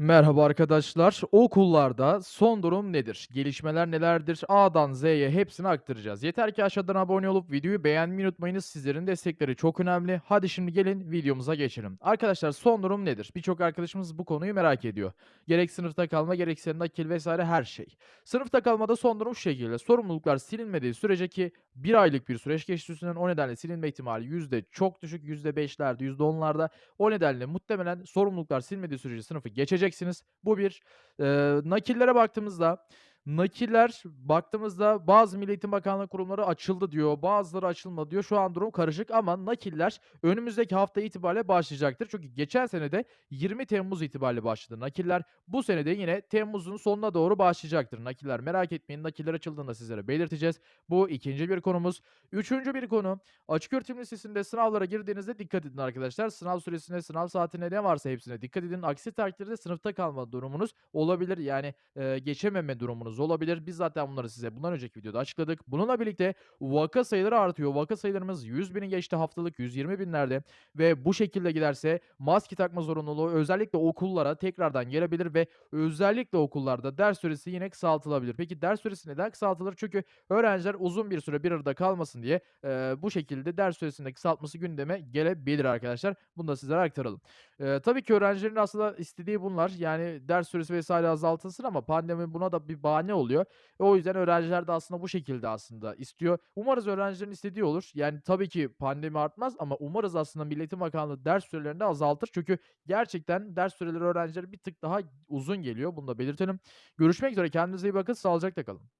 Merhaba arkadaşlar. Okullarda son durum nedir? Gelişmeler nelerdir? A'dan Z'ye hepsini aktaracağız. Yeter ki aşağıdan abone olup videoyu beğenmeyi unutmayınız. Sizlerin destekleri çok önemli. Hadi şimdi gelin videomuza geçelim. Arkadaşlar son durum nedir? Birçok arkadaşımız bu konuyu merak ediyor. Gerek sınıfta kalma gerekse nakil vesaire her şey. Sınıfta kalmada son durum şu şekilde. Sorumluluklar silinmediği sürece ki bir aylık bir süreç geçti üstünden o nedenle silinme ihtimali yüzde çok düşük. %5'lerde, %10'larda. O nedenle muhtemelen sorumluluklar silmediği sürece sınıfı geçeceksiniz. Bu bir. Eee, nakillere baktığımızda, nakiller baktığımızda bazı Milli Eğitim Bakanlığı kurumları açıldı diyor, bazıları açılmadı diyor. Şu an durum karışık ama nakiller önümüzdeki hafta itibariyle başlayacaktır. Çünkü geçen sene de 20 Temmuz itibariyle başladı nakiller. Bu sene de yine Temmuz'un sonuna doğru başlayacaktır nakiller. Merak etmeyin nakiller açıldığında sizlere belirteceğiz. Bu ikinci bir konumuz. Üçüncü bir konu. Açık öğretim lisesinde sınavlara girdiğinizde dikkat edin arkadaşlar. Sınav süresine, sınav saatine ne varsa hepsine dikkat edin. Aksi takdirde sınıfta kalma durumunuz olabilir. Yani eee, geçememe durumunuz olabilir. Biz zaten bunları size bundan önceki videoda açıkladık. Bununla birlikte vaka sayıları artıyor. Vaka sayılarımız 100 bini geçti haftalık 120 binlerde ve bu şekilde giderse maske takma zorunluluğu özellikle okullara tekrardan gelebilir ve özellikle okullarda ders süresi yine kısaltılabilir. Peki ders süresi neden kısaltılır? Çünkü öğrenciler uzun bir süre bir arada kalmasın diye eee, bu şekilde ders süresinde kısaltması gündeme gelebilir arkadaşlar. Bunu da sizlere aktaralım. Eee, tabii ki öğrencilerin aslında istediği bunlar. Yani ders süresi vesaire azaltılsın ama pandemi buna da bir bahane oluyor. E, o yüzden öğrenciler de aslında bu şekilde aslında istiyor. Umarız öğrencilerin istediği olur. Yani tabii ki pandemi artmaz ama umarız aslında Milli Eğitim Bakanlığı ders sürelerini de azaltır. Çünkü gerçekten ders süreleri öğrencilere bir tık daha uzun geliyor. Bunu da belirtelim. Görüşmek üzere. Kendinize iyi bakın. Sağlıcakla kalın.